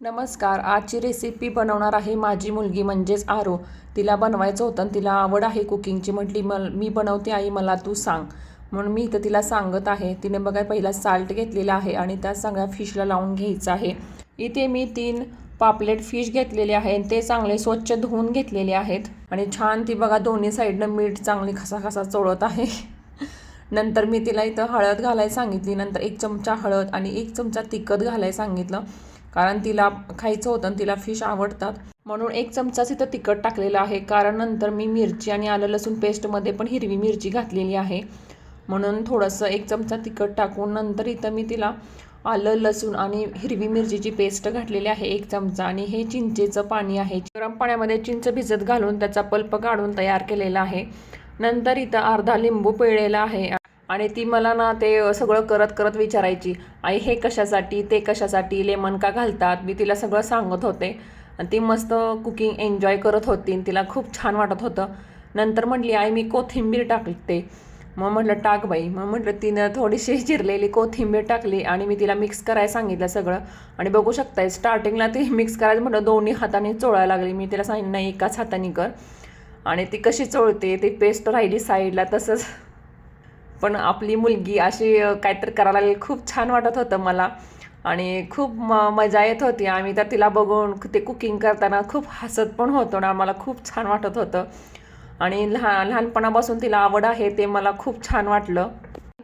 नमस्कार आजची रेसिपी बनवणार आहे माझी मुलगी म्हणजेच आरो. तिला बनवायचं होतं आणि तिला आवड आहे कुकिंगची म्हटली मल मी बनवते आई मला तू सांग. म्हणून मी इथं तिला सांगत आहे. तिने बघा पहिला साल्ट घेतलेला आहे आणि त्या सगळ्या फिशला लावून घ्यायचं आहे. इथे मी तीन पापलेट फिश घेतलेले आहे आणि ते चांगले स्वच्छ धुवून घेतलेले आहेत. आणि छान ती बघा दोन्ही साईडनं मीठ चांगली खसा खसा चोळत आहे. नंतर मी तिला इथं हळद घालायला सांगितली नंतर एक चमचा हळद आणि एक चमचा तिखट घालायला सांगितलं. कारण तिला खायचं होतं आणि तिला फिश आवडतात. म्हणून एक चमचाच इथं तिखट टाकलेलं आहे. कारण नंतर मी मिरची आणि आलं लसूण पेस्टमध्ये पण हिरवी मिरची घातलेली आहे. म्हणून थोडंसं एक चमचा तिखट टाकून नंतर इथं मी तिला आलं लसूण आणि हिरवी मिरचीची पेस्ट घातलेली आहे. एक चमचा आणि हे चिंचेचं पाणी आहे. गरम पाण्यामध्ये चिंच भिजत घालून त्याचा पल्प काढून तयार केलेला आहे. नंतर इथं अर्धा लिंबू पिळलेला आहे. आणि ती मला ना ते सगळं करत करत विचारायची आई हे कशासाठी ते कशासाठी लेमन का घालतात? मी तिला सगळं सांगत होते. आणि ती मस्त कुकिंग एन्जॉय करत होती आणि तिला खूप छान वाटत होतं. नंतर म्हटली आई मी कोथिंबीर टाकते. मग म्हटलं टाक बाई. मग म्हटलं तिनं थोडीशी चिरलेली कोथिंबीर टाकली आणि मी तिला मिक्स करायला सांगितलं सगळं. आणि बघू शकताय स्टार्टिंगला ती मिक्स करायचं म्हटलं दोन्ही हाताने चोळायला लागली. मी तिला सांगितलं नाही एकाच हाताने कर. आणि ती कशी चोळते ती पेस्ट राहिली साईडला तसंच पण आपली मुलगी अशी काहीतरी करायला खूप छान वाटत होतं मला. आणि खूप म मजा येत होती. आम्ही तर तिला बघून ते कुकिंग करताना खूप हसत पण होतो ना. मला खूप छान वाटत होतं. आणि लहान लहानपणापासून तिला आवड आहे ते मला खूप छान वाटलं.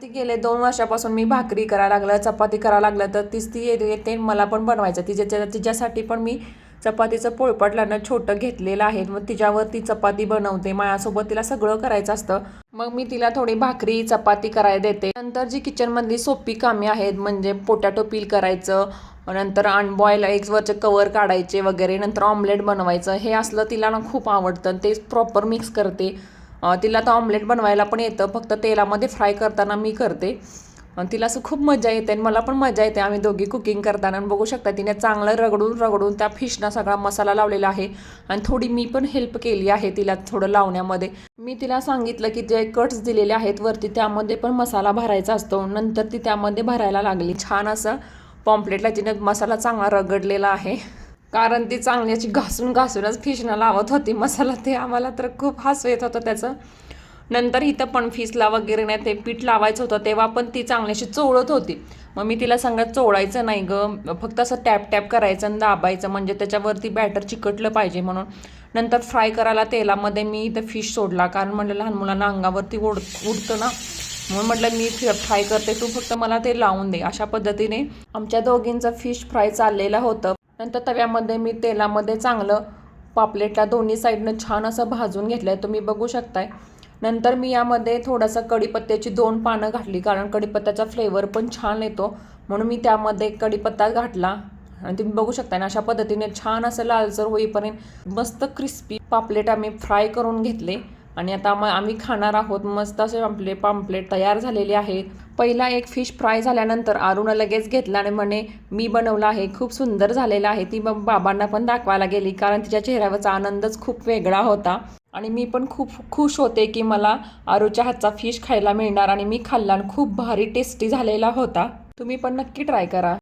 ती गेले दोन वर्षापासून मी भाकरी करायला लागलं चपाती करायला लागलं तर तीच ती येते येते मला पण बनवायचं. तिच्या तिच्यासाठी पण मी चपातीचं पोळपटल्यानं छोटं घेतलेलं आहे. मग तिच्यावर ती चपाती बनवते. माझ्यासोबत तिला सगळं करायचं असतं. मग मी तिला थोडी भाकरी चपाती करायला देते. नंतर जी किचनमधली सोपी कामे आहेत म्हणजे पोटॅटो पील करायचं नंतर अनबॉईल एग्सवरचे कवर काढायचे वगैरे नंतर ऑमलेट बनवायचं हे असलं तिला ना खूप आवडतं. ते प्रॉपर मिक्स करते. तिला तर ऑमलेट बनवायला पण येतं. फक्त तेलामध्ये फ्राय करताना मी करते. आणि तिला असं खूप मजा येते आणि मला पण मजा येते. आम्ही दोघी कुकिंग करताना आणि बघू शकता तिने चांगलं रगडून रगडून त्या फिशना सगळा मसाला लावलेला आहे. आणि थोडी मी पण हेल्प केली आहे तिला थोडं लावण्यामध्ये. मी तिला सांगितलं की जे कट्स दिलेले आहेत वरती त्यामध्ये पण मसाला भरायचा असतो. नंतर ती त्यामध्ये भरायला लागली. छान असं पॉम्पलेटला तिने मसाला चांगला रगडलेला आहे. कारण ती चांगली अशी घासून घासूनच फिशना लावत होती. मसाला ते आम्हाला तर खूप हसू येत होतं त्याचं. नंतर इथं पण फिसला वगैरे नाही ते पीठ लावायचं होतं तेव्हा पण ती चांगल्याशी चोळत होती. मग मी तिला सांगत चोळायचं नाही ग फक्त असं टॅप टॅप करायचं आणि दाबायचं म्हणजे त्याच्यावरती बॅटर चिकटलं पाहिजे म्हणून. नंतर फ्राय करायला तेलामध्ये मी इथं फिश सोडला कारण म्हटलं लहान मुलांना अंगावरती उड उडतं ना. म्हणून म्हटलं मी फ्राय करते तू फक्त मला ते लावून दे. अशा पद्धतीने आमच्या दोघींचं फिश फ्राय चाललेलं होतं. नंतर तव्यामध्ये मी तेलामध्ये चांगलं पापलेटला दोन्ही साईडनं छान असं भाजून घेतलं आहे तुम्ही बघू शकताय. नंतर मी यामध्ये थोडासा कढीपत्त्याची दोन पानं घातली कारण कढीपत्त्याचा फ्लेवर पण छान येतो. म्हणून मी त्यामध्ये कढीपत्ता घातला. आणि तुम्ही बघू शकता ना अशा पद्धतीने छान असं लालसर होईपर्यंत मस्त क्रिस्पी पापलेट आम्ही फ्राय करून घेतले. आणि आता मग आम्ही खाणार आहोत मस्त असे आपले पाम्पलेट तयार झालेले आहेत. पहिला एक फिश फ्राय झाल्यानंतर अरुण लगेच घेतला आणि म्हणे मी बनवला आहे खूप सुंदर झालेला आहे. ती मग बाबांना पण दाखवायला गेली कारण तिच्या चेहऱ्यावरचा आनंदच खूप वेगळा होता. आणि मी पण खूप खुश होते की मला आरोच्या हातचा फिश खायला मिळणार आणि मी खाल्ला आणि खूप भारी टेस्टी झालेला होता. तुम्ही पण नक्की ट्राय करा.